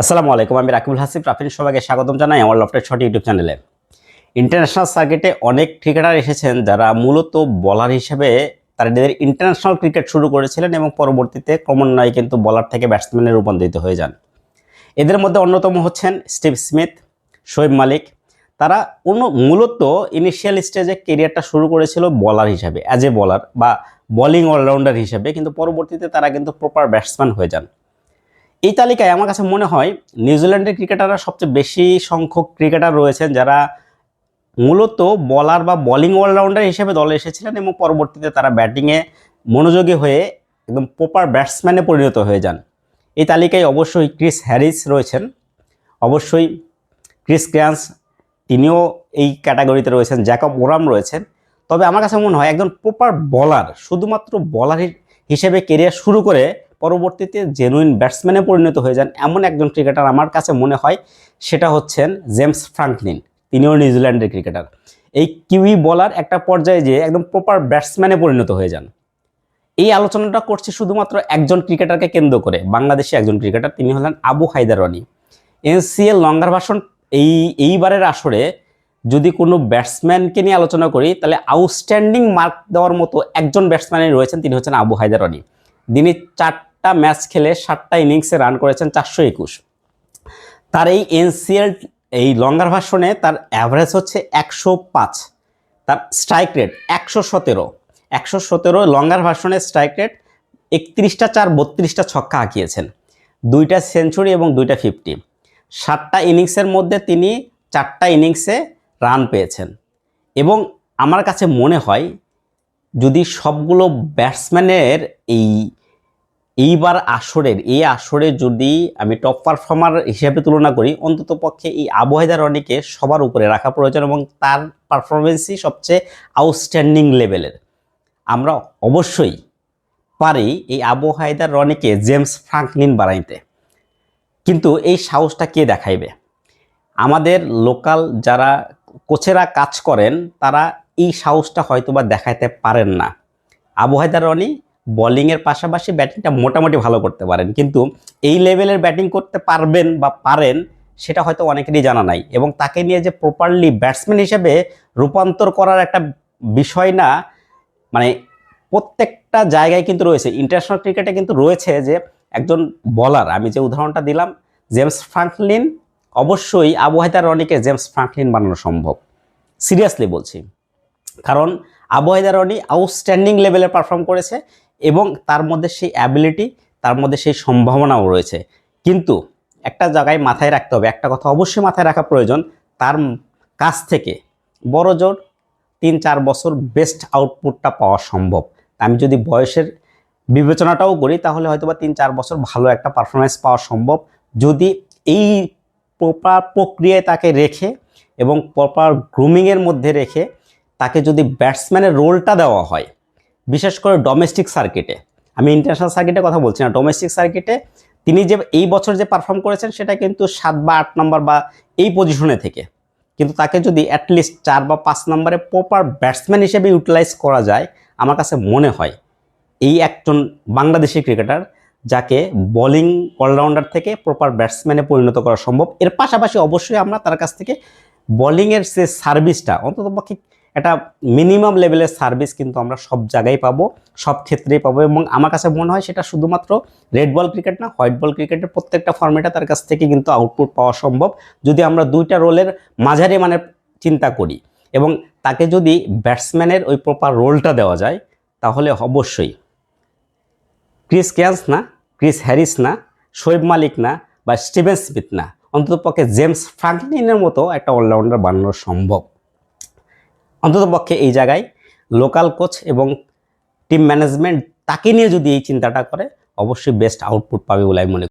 আসসালামু আলাইকুম, আমি রাকিবুল হাসিব রাফিন সবাইকে স্বাগতম জানাই আমার লফটের শট ইউটিউব চ্যানেলে ইন্টারন্যাশনাল সার্কিটে অনেক ক্রিকেটার এসেছেন যারা মূলত বলার হিসেবে তারা নিজেদের ইন্টারন্যাশনাল ক্রিকেট শুরু করেছিলেন এবং পরবর্তীতে ক্রমান্বয়ে কিন্তু বলার থেকে ব্যাটসম্যানে রূপান্তরিত হয়ে যান। এদের মধ্যে অন্যতম হচ্ছেন স্টিভ স্মিথ শোয়েব মালিক তারা অন্য মূলত ইনিশিয়াল স্টেজে কেরিয়ারটা শুরু করেছিল বলার হিসাবে অ্যাজ এ বলার বা বোলিং অলরাউন্ডার হিসেবে, কিন্তু পরবর্তীতে তারা কিন্তু প্রপার ব্যাটসম্যান হয়ে যান। এই তালিকায় আমার কাছে মনে হয় নিউজিল্যান্ডের ক্রিকেটাররা সবচেয়ে বেশি সংখ্যক ক্রিকেটার রয়েছেন যারা মূলত বলার বা বোলিং অলরাউন্ডার হিসেবে দলে এসেছিলেন এবং পরবর্তীতে তারা ব্যাটিংয়ে মনোযোগী হয়ে একদম প্রপার ব্যাটসম্যানে পরিণত হয়ে যান। এই তালিকায় অবশ্যই ক্রিস হ্যারিস রয়েছেন। অবশ্যই ক্রিস ক্র্যান্স, তিনিও এই ক্যাটাগরিতে রয়েছেন। জ্যাকব ওরাম রয়েছেন। তবে আমার কাছে মনে হয় একজন প্রপার বলার শুধুমাত্র বলার হিসেবে কেরিয়ার শুরু করে পরবর্তীতে জেনুইন ব্যাটসম্যানে পরিণত হয়ে যান এমন একজন ক্রিকেটার আমার কাছে মনে হয়, সেটা হচ্ছেন জেমস ফ্রাঙ্কলিন। তিনিও নিউজিল্যান্ডের ক্রিকেটার এই কিউই বলার একটা পর্যায়ে যে একদম প্রপার ব্যাটসম্যানে পরিণত হয়ে যান। এই আলোচনাটা করছি শুধুমাত্র একজন ক্রিকেটারকে কেন্দ্র করে, বাংলাদেশি একজন ক্রিকেটার তিনি হলেন আবু হায়দার রনি এনসিএল লঙ্গার ভাষণ, এই, এইবারের আসরে যদি কোনো ব্যাটসম্যানকে নিয়ে আলোচনা করি, তাহলে আউটস্ট্যান্ডিং মার্ক দেওয়ার মতো একজন ব্যাটসম্যানই রয়েছেন, তিনি হচ্ছেন আবু হায়দার রনি তিনি চারটা ম্যাচ খেলে সাতটা ইনিংসে রান করেছেন চারশো একুশ। তার এই এনসিএল, এই লঙ্গার ভাষণে তার অ্যাভারেজ হচ্ছে একশো পাঁচ। তার স্ট্রাইক রেট একশো সতেরো। একশো সতেরো লঙ্গার ভাষণে স্ট্রাইক রেট একত্রিশটা চার, বত্রিশটা ছক্কা আঁকিয়েছেন। দুইটা সেঞ্চুরি এবং দুইটা ফিফটি সাতটা ইনিংসের মধ্যে তিনি চারটা ইনিংসে রান পেয়েছেন। এবং আমার কাছে মনে হয়, যদি সবগুলো ব্যাটসম্যানের এই এইবার আসরের, এই আসরে যদি আমি টপ পারফর্মার হিসেবে তুলনা করি, অন্তত পক্ষে এই আবহাওয়া রনিকে সবার উপরে রাখা প্রয়োজন এবং তার পারফরমেন্সই সবচেয়ে আউটস্ট্যান্ডিং লেভেলের আমরা অবশ্যই পারি এই আবু হায়দার রনিকে জেমস ফ্রাঙ্কলিন বানাইতে। কিন্তু এই সাহসটা কে দেখাইবে? আমাদের লোকাল যারা কোচেরা কাজ করেন, তারা এই সাহসটা হয়তোবা দেখাইতে পারেন না। আবু হায়দার রনি বোলিংয়ের পাশাপাশি ব্যাটিংটা মোটামুটি ভালো করতে পারেন। কিন্তু এই লেভেলের ব্যাটিং করতে পারবেন বা পারেন, সেটা হয়তো অনেকেরই জানা নাই। এবং তাকে নিয়ে যে প্রপারলি ব্যাটসম্যান হিসেবে রূপান্তর করার একটা বিষয় না মানে প্রত্যেকটা জায়গায় কিন্তু রয়েছে। ইন্টারন্যাশনাল ক্রিকেটে কিন্তু রয়েছে যে একজন বলার আমি যে উদাহরণটা দিলাম জেমস ফ্রাঙ্কলিন অবশ্যই আবু হায়দার রনিকে জেমস ফ্রাঙ্কলিন বানানো সম্ভব। সিরিয়াসলি বলছি। কারণ আবু হায়দার রনি আউটস্ট্যান্ডিং লেভেলে পারফর্ম করেছে। এবং তার মধ্যে সেই অ্যাবিলিটি তার মধ্যে সেই সম্ভাবনাও রয়েছে। কিন্তু একটা জায়গায় মাথায় রাখতে হবে, একটা কথা অবশ্যই মাথায় রাখা প্রয়োজন, তার কাছ থেকে বড় জোর তিন চার বছর বেস্ট আউটপুটটা পাওয়া সম্ভব। আমি যদি বয়সের বিবেচনাটাও করি, তাহলে হয়তো বা তিন চার বছর ভালো একটা পারফরমেন্স পাওয়া সম্ভব। যদি এই প্রপার প্রক্রিয়ায় তাকে রেখে এবং প্রপার গ্রুমিংয়ের মধ্যে রেখে তাকে যদি ব্যাটসম্যানের রোলটা দেওয়া হয় বিশেষ করে ডোমেস্টিক সার্কিটে আমি ইন্টারন্যাশনাল সার্কিটে কথা বলছি না ডোমেস্টিক সার্কিটে তিনি যে এই বছর যে পারফর্ম করেছেন সেটা কিন্তু সাত বা আট নম্বর বা এই পজিশনে থেকে। কিন্তু তাকে যদি অ্যাটলিস্ট চার বা পাঁচ নম্বরে প্রপার ব্যাটসম্যান হিসেবে ইউটিলাইজ করা যায়, আমার কাছে মনে হয় এই একজন বাংলাদেশি ক্রিকেটার যাকে বোলিং অলরাউন্ডার থেকে প্রপার ব্যাটসম্যানে পরিণত করা সম্ভব। এর পাশাপাশি অবশ্যই আমরা তার কাছ থেকে বোলিংয়ের যে সার্ভিসটা অন্ততপক্ষে একটা মিনিমাম লেভেলের সার্ভিস কিন্তু আমরা সব জায়গায় পাবো, সব ক্ষেত্রেই পাবো এবং আমার কাছে মনে হয় সেটা শুধুমাত্র রেড বল ক্রিকেট না হোয়াইট বল ক্রিকেটের প্রত্যেকটা ফর্মেটে তার কাছ থেকে কিন্তু আউটপুট পাওয়া সম্ভব। যদি আমরা দুইটা রোলের মাঝারি মানে চিন্তা করি এবং তাকে যদি ব্যাটসম্যানের ওই প্রপার রোলটা দেওয়া যায়, তাহলে অবশ্যই ক্রিস ক্যান্স না, ক্রিস হ্যারিস না, শোয়েব মালিক না বা স্টিভেন স্মিথ না। অন্ততপক্ষে জেমস ফ্রাঙ্কলিনের মতো একটা অলরাউন্ডার বানানো সম্ভব। অন্ততপক্ষে এই জায়গায় লোকাল কোচ এবং টিম ম্যানেজমেন্ট তাকে নিয়ে যদি এই চিন্তাটা করে, অবশ্যই বেস্ট আউটপুট পাবে বলে আমি মনে